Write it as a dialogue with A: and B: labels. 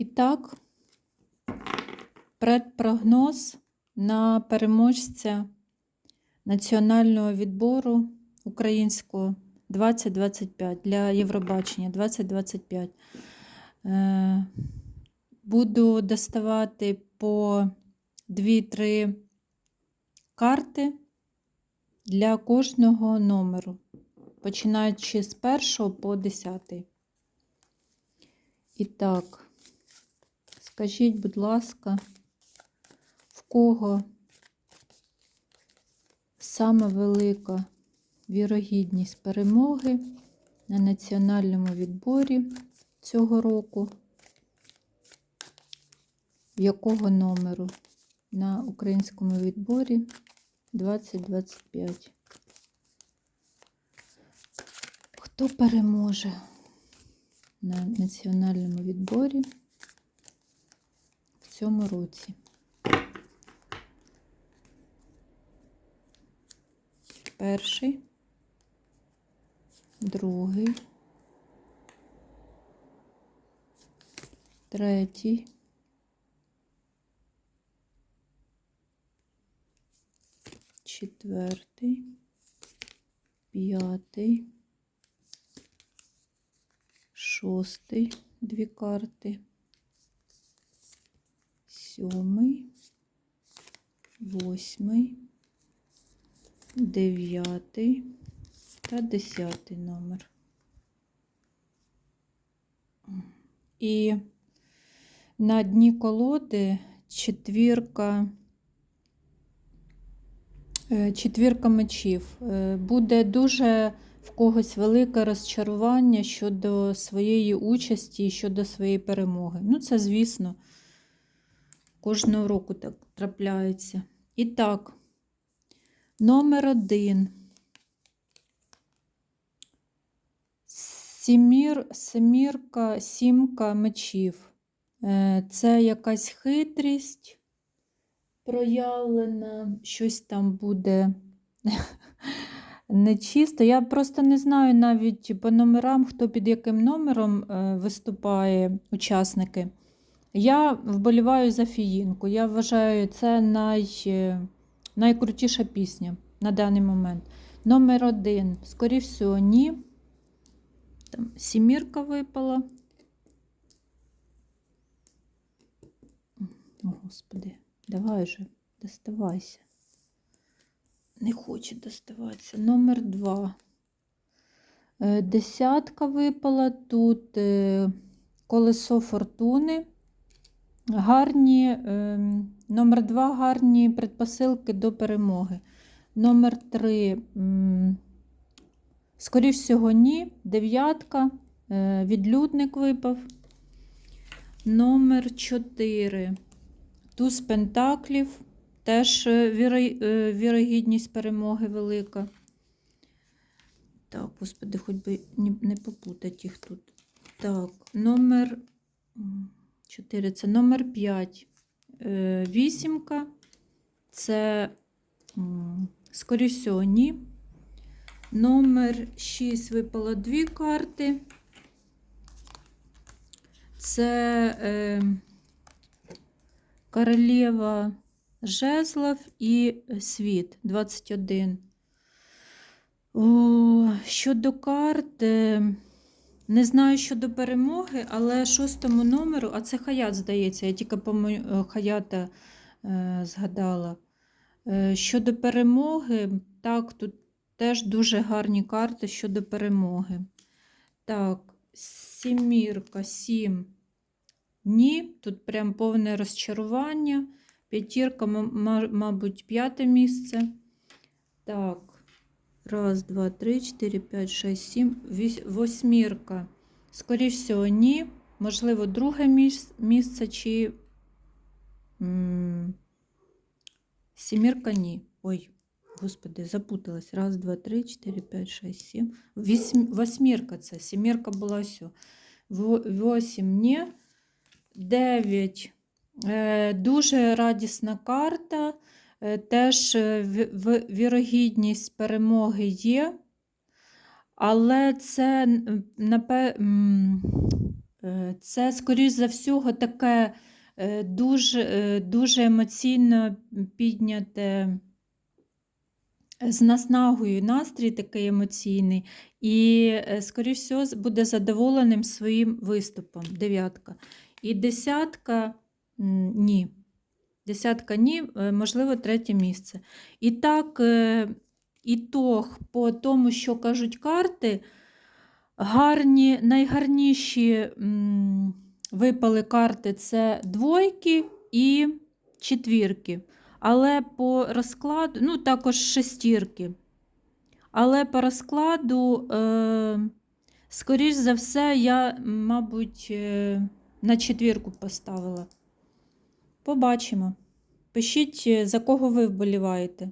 A: І так, предпрогноз на переможця національного відбору українського 2025 для Євробачення 2025. Е, Буду доставати по 2-3 карти для кожного номеру, починаючи з 1 по 10. І так, скажіть, будь ласка, в кого саме велика вірогідність перемоги на національному відборі цього року? Якого номеру на українському відборі 2025? Хто переможе на національному відборі цьому році? Перший, другий, третій, четвертий, п'ятий, шостий, дві карти, сьомий, восьмий, дев'ятий та десятий номер. І на дні колоди четвірка, е, четвірка мечів. Е, Буде дуже в когось велике розчарування щодо своєї участі щодо своєї перемоги. Ну, це, звісно, кожного року так трапляється. І так, номер один. Сімір, семірка, сімка мечів. Е, Це якась хитрість проявлена, щось там буде нечисто. Я просто не знаю навіть по номерам, хто під яким номером е, виступає учасники. Я вболіваю за фіїнку. Я вважаю, це най, е, найкрутіша пісня на даний момент. Номер один. Скоріше всього, ні. Там сімірка випала. О, Господи, давай же, доставайся. Не хоче доставатися. Номер два. Е, Десятка випала. Тут е, колесо фортуни. Гарні, е, номер два гарні предпосилки до перемоги. Номер три. Скоріш всього, ні. Дев'ятка. е, Відлюдник випав. Номер 4. Туз пентаклів. Теж е, е, вірогідність перемоги велика. Так, господи, хоч би не попутати їх тут. Так, номер 4. Це номер 5. Вісімка. Це, скоріш всього. Номер 6 випало дві карти. Це е, королева жезлов і світ 21. О, щодо карт, е, не знаю щодо перемоги, але шостому номеру, а це хаят, здається, я тільки по мо- хаята е, згадала. Е, щодо перемоги, так, тут теж дуже гарні карти щодо перемоги. Так, сімірка, сім. Ні, тут прям повне розчарування. П'ятірка, ма- ма- мабуть, п'яте місце. Так, раз, два, три, чотири, п'ять, шість, сім, восьмірка. Скоріше всього, ні. Можливо, друге місце чи м, сімірка ні. Ой, господи, запуталась. Раз, два, три, чотири, п'ять, шість, сім. Вісім, восьмірка це. Сімірка була все. Восім ні. Дев'ять. Е, Дуже радісна карта. Е, Теж е, вірогідність перемоги є. Але це, Е, Це, скоріш за всього, таке дуже, дуже емоційно підняте з наснагою настрій такий емоційний, і, скоріш всього, буде задоволеним своїм виступом. Дев'ятка. І десятка ні. Десятка ні, е, можливо, третє місце. І так, е, ітог по тому, що кажуть карти, гарні, найгарніші випали карти це двойки і четвірки. Але по розкладу, ну також шестірки. Але по розкладу, е, скоріш за все, я, мабуть, на четвірку поставила. Побачимо. Пишіть, е, за кого ви вболіваєте.